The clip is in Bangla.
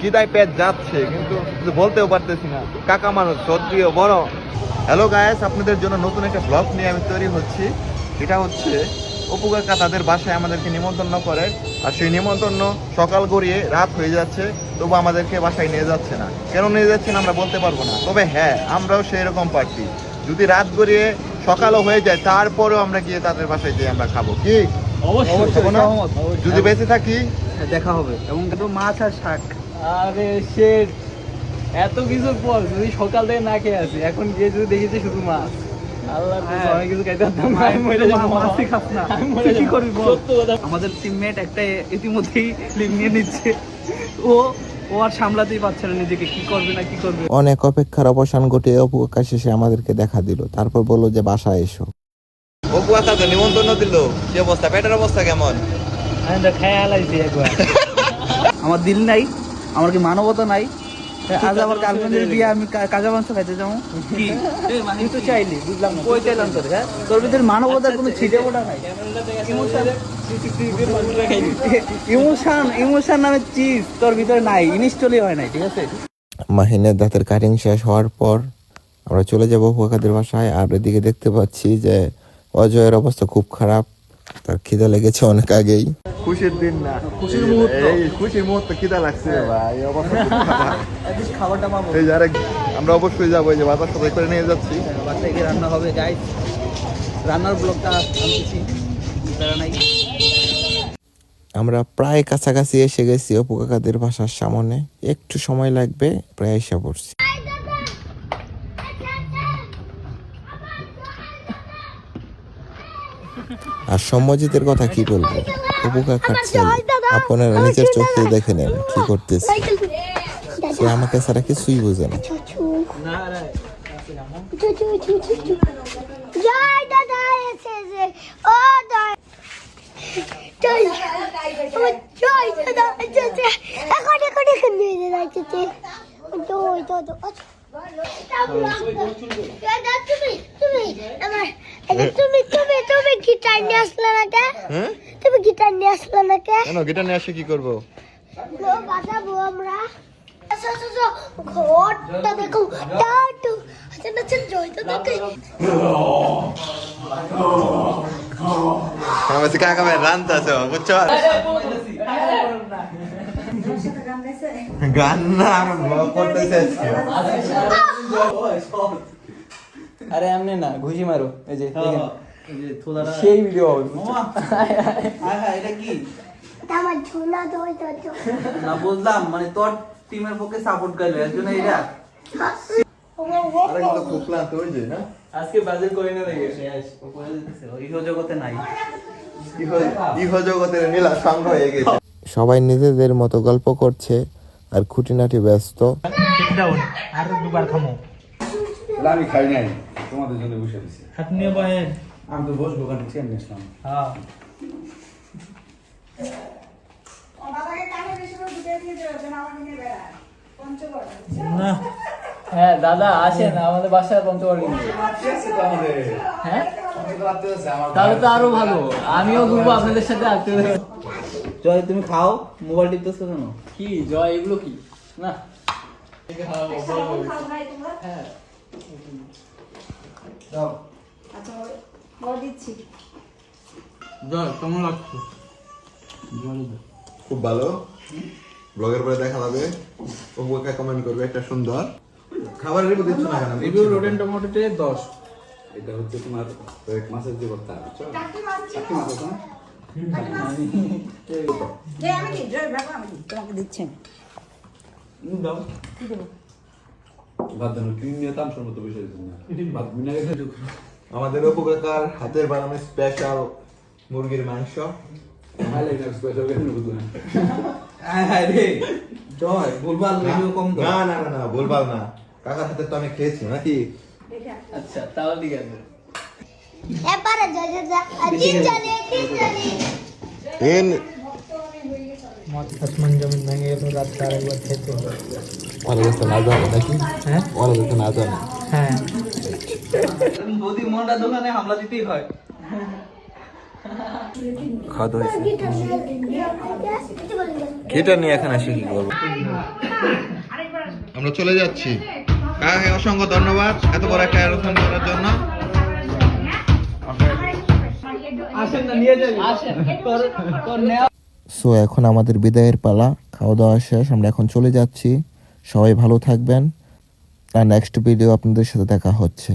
খিদায় পেট যাচ্ছে কিন্তু বলতেও পারতেছি না। কাকা মানুষ বড়। হ্যালো গায়েস আপনাদের জন্য নতুন একটা ব্লগ নিয়ে আমি তৈরি হচ্ছি। এটা হচ্ছে অপু কাকা তাদের বাসায় আমাদেরকে নিমন্ত্রণ করে আর সেই নিমন্ত্রণ সকাল গড়িয়ে রাত হয়ে যাচ্ছে তবু আমাদেরকে বাসায় নিয়ে যাচ্ছে না। কেন নিয়ে যাচ্ছে না আমরা বলতে পারব না। তবে হ্যাঁ আমরাও সেই রকম পার্টি। যদি রাত গড়িয়ে সকালও হয়ে যায় তারপরেও আমরা গিয়ে তাদের বাসায় যেয়ে আমরা খাব। কি। যদি বেঁচে থাকি? দেখা হবে। এবং মাছ আর শাক। আরে সে এত কিছুর পর যদি সকাল থেকে না খেয়ে আছি এখন গিয়ে যদি দেখেছি শুধু মাছ। হ্যাঁ। আমাদের টিমমেট একটা ইতিমধ্যেই লিভ নিয়ে নিচ্ছে। ও ও আর সামলাতেই পারছে না নিজেকে। কি করবে না কি করবে? অনেক অপেক্ষার অবসান ঘটিয়ে অপু কাকা শেষে আমাদেরকে দেখা দিল। তারপর বলল যে বাসায় এসো। অপু তো নিমন্ত্রণ দিল। কি অবস্থা? পেটের অবস্থা কেমন? আমি তো খেয়ে আলাইছি একবার। আমার দিল নাই। আমার কি মানবতা নাই? আজ আমার গার্লফ্রেন্ডের বিয়ে আমি কাজা মাংস খাইতে যাব। চাইলি বুঝলাম চাইলাম তোর হ্যাঁ? তোর ভিতরে মানবতার কোনো ছিটে ফোটা নাই। ইমোশন। ইমোশন নামে চিজ তোর ভিতরে নাই ইনস্টলই হয় নাই ঠিক আছে? মাহিনের দাঁতের কাটিং শেষ হওয়ার পর আমরা চলে যাব কাকাদের বাসায় আর এদিকে দেখতে পাচ্ছি যে অজয়ের অবস্থা খুব খারাপ তার খিদে লেগেছে অনেক আগেই। খুশির দিন না। খুশির মুহূর্ত। এই খুশির মুহূর্ত খিদা লাগছে ভাই। অ্যাটলিস্ট খাবারটা পাবো এই যে আরেক আমরা অবশ্যই যাব এই যে বাজার সবাই করে নিয়ে যাচ্ছি। বাসায় গিয়ে রান্না হবে গাইস রান্নার ব্লগটা আনতেছি তারা নাই। আমরা প্রায় কাছাকাছি এসে গেছি অপু কাকাদের বাসার সামনে। একটু সময় লাগবে প্রায় এসে পড়ছি। আর সম্মজিতের কথা কি বলব? কাকার ছেলে আপনারা নিজের চোখে দেখে নেন কি করতেছে। সে আমাকে ছাড়া কিছুই বোঝে না। দাদা এসেছে ও জয় জয় জয় দাদা এসেছে এখন এখন এখন নিয়ে যাচ্ছে জয় দাদা দাদা তুমি তুমি আমার এই যে তুমি তুমি তুমি গিটার নিয়ে আসলে না কে হ্যাঁ তুমি গিটার নিয়ে আসলে না কে কেন গিটার নিয়ে আসে কি করব? বাজাবো আমরা। ঘরটা দেখো টাটু আচ্ছা না কাকা ভাই রান্তা আছে বুঝছ? গান না আমি ব্লগ করতেছি আজকে। আরে এমনি না ঘুষি মারো। এই যে। সেই ভিডিও হবে এটা কি আমার ঝোলা দই দাদু না বুঝলাম মানে তোর টিমের পক্ষে সাপোর্ট করবে এর জন্য এটা আরে কিন্তু খুব ক্লান্ত হয়ে যায় না আজকে বাজেট করে না দেখে ইহ জগতে নাই ইহ ইহ জগতের নীলা সঙ্গ হয়ে গেছে সবাই নিজেদের মতো গল্প করছে আর খুঁটিনাটি ব্যস্ত। আমি খাই নাই। তোমাদের জন্য বসে দিছি আমি তো বসবো কারণ চেন নিয়েছিলাম হ্যাঁ। না। হ্যাঁ দাদা আসেন আমাদের বাসায় পঞ্চগড় হ্যাঁ? তাহলে তো আরও ভালো আমিও ঘুরবো আপনাদের সাথে আত্মীয় জয় তুমি খাও মোবাইল টিপতেছো কেন? কি জয় এগুলো কি? না। জয় কেমন লাগছে? খুব ভালো। ব্লগের পরে দেখা যাবে ওকে কমেন্ট করবে একটা সুন্দর। খাবারের দিচ্ছ না কেন? রিভিউ রোটেন টমেটোতে দশ। এটা হচ্ছে তোমার মাছের যে ভর্তা বুঝছ? চাকরি মাছ আছে না? দাও। ভাত জানো ক্রিম নিয়ে তামসর মতো বসে দিচ্ছি না। ভাত বিনা আমাদের উপকার হাতের বানানো স্পেশাল মুরগির মাংস। না না হ্যাঁ কম না না বলবাল কাকার হাতে তো আমি খেয়েছি নাকি? আচ্ছা তাহলে ঠিক আছে। এবারে জয় দাদা তিন জানে তিন জানে এন আসমান জমিন ভেঙে গেল রাত আরেকবার খেতে হবে। ওরা যাতে না জানে নাকি? হ্যাঁ? ওরা যাতে না জানে হ্যাঁ। যদি মনটা দোকানে হামলা দিতেই হয়। খাওয়া দাওয়া হয়েছে। নিয়ে এখানে এসে কি করব? আমরা চলে যাচ্ছি। কাকাকে অসংখ্য ধন্যবাদ এত বড় একটা আলোচনা করার জন্য। সো এখন আমাদের বিদায়ের পালা খাওয়া দাওয়া শেষ আমরা এখন চলে যাচ্ছি। সবাই ভালো থাকবেন। আর নেক্সট ভিডিও আপনাদের সাথে দেখা হচ্ছে।